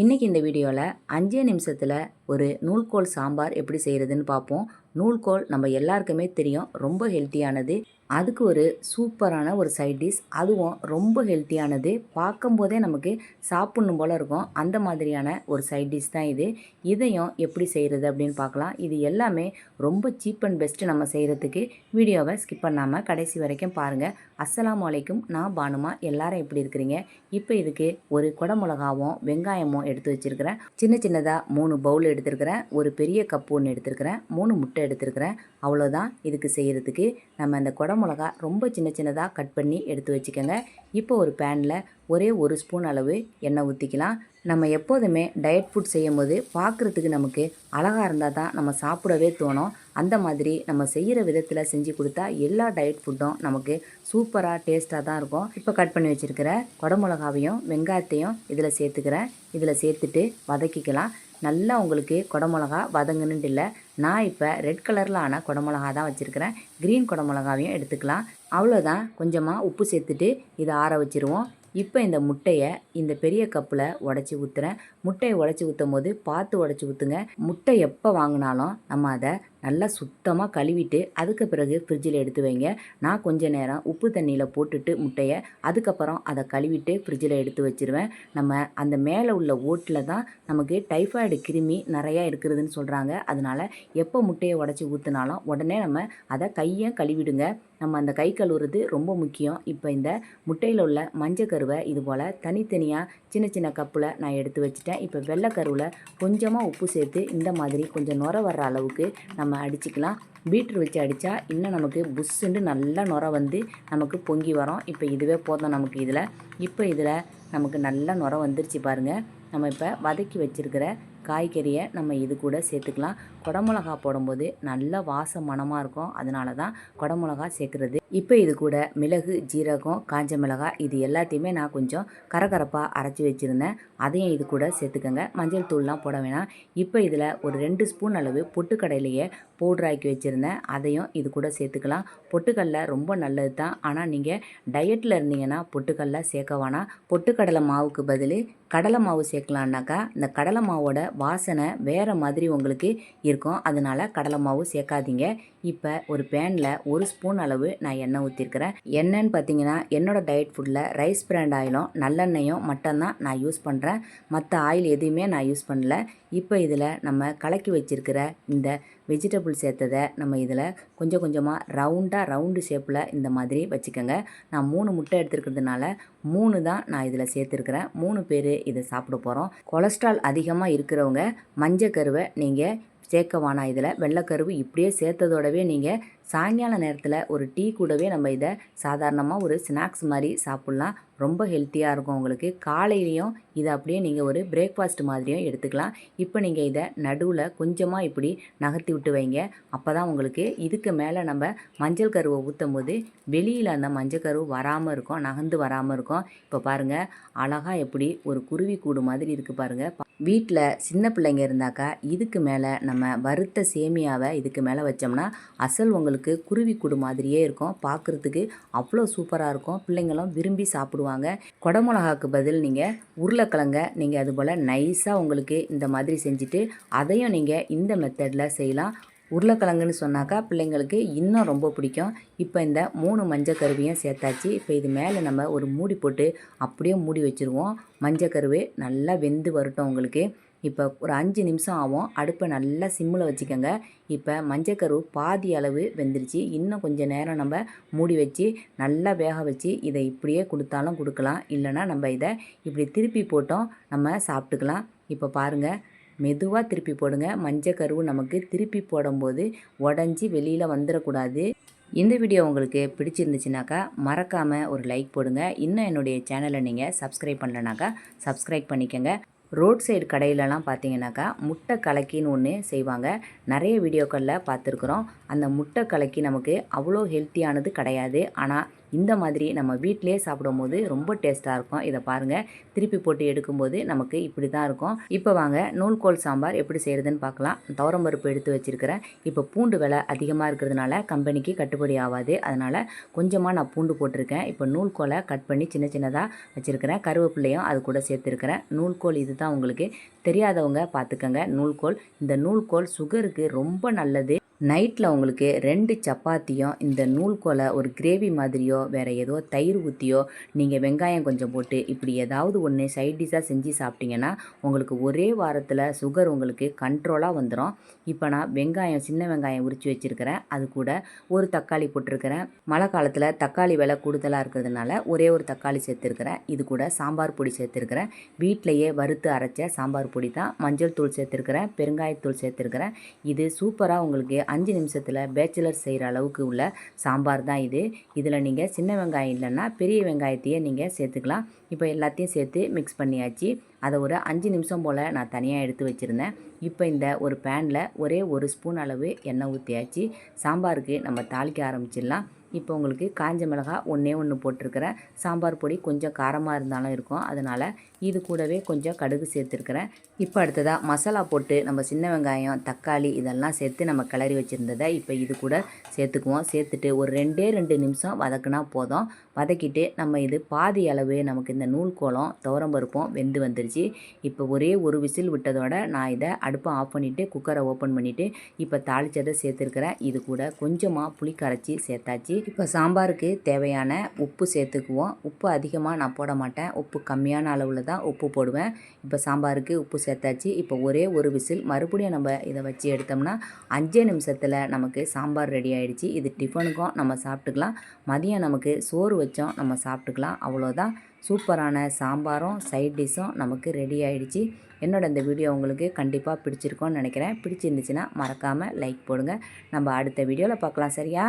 இன்றைக்கி இந்த வீடியோவில் அஞ்சே நிமிஷத்தில் ஒரு நூல்கோல் சாம்பார் எப்படி செய்கிறதுன்னு பார்ப்போம் நூல்கோல் நம்ம எல்லாருக்குமே தெரியும் ரொம்ப ஹெல்த்தியானது. அதுக்கு ஒரு சூப்பரான ஒரு சைட் டிஷ். அதுவும் ரொம்ப ஹெல்த்தியானது. பார்க்கும்போதே நமக்கு சாப்பிட்ணும் போல் இருக்கும். அந்த மாதிரியான ஒரு சைட் டிஷ் தான் இது. இதையும் எப்படி செய்கிறது அப்படின்னு பார்க்கலாம். இது எல்லாமே ரொம்ப சீப் அண்ட் பெஸ்ட்டு நம்ம செய்கிறதுக்கு வீடியோவை ஸ்கிப் பண்ணாமல் கடைசி வரைக்கும் பாருங்கள் அஸ்ஸலாமு வலைக்கும் நான் பானுமா எல்லாரும் எப்படி இருக்கிறீங்க? இப்போ இதுக்கு ஒரு குடமிளகாவும் வெங்காயமும் எடுத்து வச்சுருக்கிறேன். சின்ன சின்னதாக மூணு பவுல் எடுத்துருக்கிறேன். ஒரு பெரிய கப்பு ஒன்று எடுத்துருக்கிறேன். மூணு முட்டை எடுத்துருக்கிறேன். அவ்வளோதான் இதுக்கு செய்கிறதுக்கு நம்ம அந்த குடமிளகா ரொம்ப சின்ன சின்னதாக கட் பண்ணி எடுத்து வச்சுக்கோங்க. இப்போ ஒரு பேனில் ஒரே ஒரு ஸ்பூன் அளவு எண்ணெய் ஊற்றிக்கலாம் நம்ம எப்போதுமே டயட் ஃபுட் செய்யும் போது பார்க்குறதுக்கு நமக்கு அழகாக இருந்தால் தான் நம்ம சாப்பிடவே தோணும். அந்த மாதிரி நம்ம செய்கிற விதத்தில் செஞ்சு கொடுத்தா எல்லா டயட் ஃபுட்டும் நமக்கு சூப்பராக டேஸ்ட்டாக தான் இருக்கும். இப்போ கட் பண்ணி வச்சுருக்கிற குடமிளகாவையும் வெங்காயத்தையும் இதில் சேர்த்துக்கிறேன். இதில் சேர்த்துட்டு வதக்கிக்கலாம். நல்லா உங்களுக்கு குடமிளகா வதங்கணுன்ட்டு இல்லை. நான் இப்போ ரெட் கலரில் ஆன குடமிளகா தான் வச்சுருக்கிறேன். க்ரீன் குடமிளகாவையும் எடுத்துக்கலாம். அவ்வளோதான் கொஞ்சமாக உப்பு சேர்த்துட்டு இதை ஆற வச்சுருவோம். இப்போ இந்த முட்டையை இந்த பெரிய கப்பில் உடச்சி ஊற்றுறேன் முட்டையை உடச்சி ஊற்றும் போது பார்த்து உடச்சி ஊற்றுங்க முட்டை எப்போ வாங்கினாலும் நம்ம அதை நல்லா சுத்தமாக கழுவிட்டு அதுக்கு பிறகு ஃப்ரிட்ஜில் எடுத்து வைங்க. நான் கொஞ்ச நேரம் உப்பு தண்ணியில் போட்டுட்டு முட்டையை அதுக்கப்புறம் அதை கழுவிட்டு ஃப்ரிட்ஜில் எடுத்து வச்சிருவேன். நம்ம அந்த மேலே உள்ள ஓட்டில் தான் நமக்கு டைஃபாய்டு கிருமி நிறையா இருக்கிறதுன்னு சொல்கிறாங்க அதனால் எப்போ முட்டையை உடச்சி ஊற்றினாலும் உடனே நம்ம அதை கையை கழுவிடுங்க. நம்ம அந்த கை கழுவுறது ரொம்ப முக்கியம். இப்போ இந்த முட்டையில் உள்ள மஞ்சள் கருவை இது போல் தனித்தனியாக சின்ன சின்ன கப்பில் நான் எடுத்து வச்சுட்டேன். இப்போ வெள்ளை கருவில் கொஞ்சமாக உப்பு சேர்த்து இந்த மாதிரி கொஞ்சம் நுர வர்ற அளவுக்கு நம்ம அடிச்சுக்கலாம். பீட்ரு வச்சு அடித்தா இன்னும் நமக்கு புஷ்ஷுண்டு நல்லா நுர வந்து நமக்கு பொங்கி வரும். இப்போ இதுவே போதும் நமக்கு இதில். இப்போ இதில் நமக்கு நல்லா நுர வந்துருச்சு பாருங்கள் நம்ம இப்போ வதக்கி வச்சுருக்கிற காய்கறியை நம்ம இது கூட சேர்த்துக்கலாம். குடமிளகா போடும்போது நல்ல வாசம் மனமாக இருக்கும். அதனால தான் குடமிளகா சேர்க்குறது இப்போ இது கூட மிளகு ஜீரகம் காஞ்ச மிளகாய் இது எல்லாத்தையுமே நான் கொஞ்சம் கரகரப்பாக அரைச்சி வச்சுருந்தேன். அதையும் இது கூட சேர்த்துக்கோங்க. மஞ்சள் தூள்லாம் போட வேணாம். இப்போ இதில் ஒரு ரெண்டு ஸ்பூன் அளவு பொட்டுக்கடலையை பவுட்ராக்கி வச்சுருந்தேன். அதையும் இது கூட சேர்த்துக்கலாம். பொட்டுக்கடலை ரொம்ப நல்லது தான். ஆனால் நீங்கள் டயட்டில் இருந்தீங்கன்னா பொட்டுக்கடலை சேர்க்க வேணாம். பொட்டுக்கடலை மாவுக்கு பதில் கடலை மாவு சேர்க்கலான்னாக்கா இந்த கடலை மாவோட வாசனை வேறு மாதிரி உங்களுக்கு இருக்கும். அதனால் கடலை மாவு சேர்க்காதீங்க. இப்போ ஒரு பேனில் ஒரு ஸ்பூன் அளவு நான் எண்ணெய் ஊற்றிருக்கிறேன் என்னன்னு பார்த்தீங்கன்னா என்னோட டயட் ஃபுட்டில் ரைஸ் பிராண்ட் ஆயிலும் நல்லெண்ணெயும் மட்டும்தான் நான் யூஸ் பண்ணுறேன் மற்ற ஆயில் எதுவுமே நான் யூஸ் பண்ணல. இப்போ இதில் நம்ம கலக்கி வச்சுருக்கிற இந்த வெஜிடபிள் சேர்த்ததை நம்ம இதில் கொஞ்சம் கொஞ்சமாக ரவுண்டாக ரவுண்டு ஷேப்பில் இந்த மாதிரி வச்சுக்கோங்க. நான் மூணு முட்டை எடுத்துருக்கிறதுனால மூணு தான் நான் இதில் சேர்த்துருக்குறேன். மூணு பேர் இதை சாப்பிட போகிறோம் கொலஸ்ட்ரால் அதிகமாக இருக்கிறவங்க மஞ்சள் கருவை நீங்கள் சேர்க்க வேணாம். இதில் வெள்ளைக்கருவு இப்படியே சேர்த்ததோடவே நீங்கள் சாயங்கால நேரத்தில் ஒரு டீ கூடவே நம்ம இதை சாதாரணமாக ஒரு ஸ்நாக்ஸ் மாதிரி சாப்பிட்லாம். ரொம்ப ஹெல்த்தியாக இருக்கும் உங்களுக்கு. காலையிலையும் இதை அப்படியே நீங்கள் ஒரு பிரேக்ஃபாஸ்ட் மாதிரியும் எடுத்துக்கலாம். இப்போ நீங்கள் இதை நடுவில் கொஞ்சமாக இப்படி நகர்த்தி விட்டு வைங்க. அப்போ தான் உங்களுக்கு இதுக்கு மேலே நம்ம மஞ்சள் கருவை ஊற்றும் போது வெளியில் அந்த மஞ்சள் கருவு வராமல் இருக்கும் நகர்ந்து வராமல் இருக்கும். இப்போ பாருங்கள் அழகாக எப்படி ஒரு குருவி கூடு மாதிரி இருக்குது பாருங்கள் வீட்டில் சின்ன பிள்ளைங்க இருந்தாக்கா இதுக்கு மேலே நம்ம வறுத்த சேமியாவை இதுக்கு மேலே வச்சோம்னா அசல் உங்களுக்கு குருவி கூடு மாதிரியே இருக்கும். பார்க்குறதுக்கு அவ்வளோ சூப்பராக இருக்கும். பிள்ளைங்களும் விரும்பி சாப்பிடுவாங்க. குடமிளகாக்கு பதில் நீங்கள் உருளைக்கிழங்க நீங்கள் அதுபோல் நைஸாக உங்களுக்கு இந்த மாதிரி செஞ்சுட்டு அதையும் நீங்கள் இந்த மெத்தடில் செய்யலாம். உருளைக்கிழங்குன்னு சொன்னாக்கா பிள்ளைங்களுக்கு இன்னும் ரொம்ப பிடிக்கும். இப்போ இந்த மூணு மஞ்சள் கருவையும் சேர்த்தாச்சு. இப்போ இது மேலே நம்ம ஒரு மூடி போட்டு அப்படியே மூடி வச்சுருவோம். மஞ்சள் கருவு நல்லா வெந்து வரட்டும் உங்களுக்கு. இப்போ ஒரு அஞ்சு நிமிஷம் ஆகும். அடுப்பை நல்லா சிம்மில் வச்சுக்கோங்க. இப்போ மஞ்சக்கரு பாதி அளவு வெந்துருச்சு. இன்னும் கொஞ்சம் நேரம் நம்ம மூடி வச்சு நல்லா வேக வச்சு இதை இப்படியே கொடுத்தாலும் கொடுக்கலாம். இல்லைனா நம்ம இதை இப்படி திருப்பி போட்டோம் நம்ம சாப்பிட்டுக்கலாம். இப்போ பாருங்கள் மெதுவாக திருப்பி போடுங்க. மஞ்சக்கருவு நமக்கு திருப்பி போடும்போது உடஞ்சி வெளியில் வந்துடக்கூடாது. இந்த வீடியோ உங்களுக்கு பிடிச்சிருந்துச்சுனாக்கா மறக்காமல் ஒரு லைக் போடுங்க. இன்னும் என்னுடைய சேனலை நீங்கள் சப்ஸ்கிரைப் பண்ணலனாக்கா சப்ஸ்கிரைப் பண்ணிக்கோங்க. ரோட் சைடு கடையிலலாம் பார்த்தீங்கன்னாக்கா முட்டை கலக்கின்னு ஒன்று செய்வாங்க. நிறைய வீடியோக்களில் பார்த்துருக்குறோம். அந்த முட்டை கலக்கி நமக்கு அவ்வளோ ஹெல்த்தியானது கிடையாது. ஆனால் இந்த மாதிரி நம்ம வீட்டிலேயே சாப்பிடும்போது ரொம்ப டேஸ்ட்டாக இருக்கும். இதை பாருங்கள் திருப்பி போட்டு எடுக்கும்போது நமக்கு இப்படி தான் இருக்கும். இப்போ வாங்க நூல்கோல் சாம்பார் எப்படி செய்கிறதுன்னு பார்க்கலாம். துவரம்பருப்பு எடுத்து வச்சுருக்கிறேன். இப்போ பூண்டு விலை அதிகமாக இருக்கிறதுனால கம்பெனிக்கு கட்டுப்படி ஆகாது. அதனால் கொஞ்சமாக நான் பூண்டு போட்டிருக்கேன். இப்போ நூல்கோலை கட் பண்ணி சின்ன சின்னதாக வச்சுருக்கிறேன். கருவேப்பிள்ளையும் அது கூட சேர்த்துருக்கிறேன். நூல்கோல் இது தான் உங்களுக்கு தெரியாதவங்க பார்த்துக்கங்க. நூல்கோல் இந்த நூல்கோல் சுகருக்கு ரொம்ப நல்லது. நைட்டில் உங்களுக்கு ரெண்டு சப்பாத்தியும் இந்த நூல்கோலை ஒரு கிரேவி மாதிரியோ வேறு ஏதோ தயிர் ஊற்றியோ நீங்கள் வெங்காயம் கொஞ்சம் போட்டு இப்படி ஏதாவது ஒன்று சைட் டிஷ்ஷாக செஞ்சு சாப்பிட்டீங்கன்னா உங்களுக்கு ஒரே வாரத்தில் சுகர் உங்களுக்கு கண்ட்ரோலாக வந்துடும் இப்போ நான் வெங்காயம் சின்ன வெங்காயம் உரித்து வச்சுருக்கிறேன். அது கூட ஒரு தக்காளி போட்டிருக்கிறேன். மழை காலத்தில் தக்காளி விலை கூடுதலாக இருக்கிறதுனால ஒரே ஒரு தக்காளி சேர்த்துருக்கிறேன். இது கூட சாம்பார் பொடி சேர்த்துருக்கிறேன். வீட்டிலையே வறுத்து அரைச்ச சாம்பார் பொடி தான். மஞ்சள் தூள் சேர்த்துருக்கிறேன். பெருங்காயத்தூள் சேர்த்துருக்கிறேன். இது சூப்பராக உங்களுக்கு அஞ்சு நிமிஷத்தில் பேச்சுலர் செய்கிற அளவுக்கு உள்ள சாம்பார் தான் இது. இதில் நீங்கள் சின்ன வெங்காயம் இல்லைன்னா பெரிய வெங்காயத்தையே நீங்கள் சேர்த்துக்கலாம். இப்போ எல்லாத்தையும் சேர்த்து மிக்ஸ் பண்ணியாச்சு. அதை ஒரு அஞ்சு நிமிஷம் போல் நான் தனியாக எடுத்து வச்சுருந்தேன். இப்போ இந்த ஒரு பேனில் ஒரே ஒரு ஸ்பூன் அளவு எண்ணெய் ஊற்றியாச்சு சாம்பாருக்கு நம்ம தாளிக்க ஆரம்பிச்சிடலாம். இப்போ உங்களுக்கு காஞ்ச மிளகா ஒன்றே ஒன்று போட்டிருக்கிறேன். சாம்பார் பொடி கொஞ்சம் காரமாக இருந்தாலும் இருக்கும். அதனால் இது கூடவே கொஞ்சம் கடுகு சேர்த்துருக்குறேன். இப்போ அடுத்ததாக மசாலா போட்டு நம்ம சின்ன வெங்காயம் தக்காளி இதெல்லாம் சேர்த்து நம்ம கிளறி வச்சுருந்ததை இப்போ இது கூட சேர்த்துக்குவோம். சேர்த்துட்டு ஒரு ரெண்டே ரெண்டு நிமிஷம் வதக்குனா போதும். வதக்கிட்டு நம்ம இது பாதி அளவு நமக்கு இந்த நூல் கோலம் துவரம்பருப்பும் வெந்து வந்துருச்சு. இப்போ ஒரே ஒரு விசில் விட்டதோட நான் இதை அடுப்பை ஆஃப் பண்ணிவிட்டு குக்கரை ஓப்பன் பண்ணிவிட்டு இப்போ தாளித்ததை சேர்த்துருக்குறேன். இது கூட கொஞ்சமாக புளி கரைச்சி சேர்த்தாச்சு. இப்போ சாம்பாருக்கு தேவையான உப்பு சேர்த்துக்குவோம். உப்பு அதிகமாக நான் போட மாட்டேன். உப்பு கம்மியான அளவில் தான் உப்பு போடுவேன். இப்போ சாம்பாருக்கு உப்பு சேர்த்தாச்சு. இப்போ ஒரே ஒரு விசில் மறுபடியும் நம்ம இதை வச்சு எடுத்தோம்னா அஞ்சே நிமிஷத்தில் நமக்கு சாம்பார் ரெடி ஆகிடுச்சு இது டிஃபனுக்கும் நம்ம சாப்பிட்டுக்கலாம். மதியம் நமக்கு சோறு வச்சோம். நம்ம சாப்பிட்டுக்கலாம். அவ்வளோதான். சூப்பரான சாம்பாரும் சைட் டிஷ்ஷும் நமக்கு ரெடி ஆகிடுச்சு என்னோட இந்த வீடியோ உங்களுக்கு கண்டிப்பாக பிடிச்சிருக்கோன்னு நினைக்கிறேன். பிடிச்சிருந்துச்சுன்னா மறக்காமல் லைக் போடுங்க. நம்ம அடுத்த வீடியோவில் பார்க்கலாம். சரியா?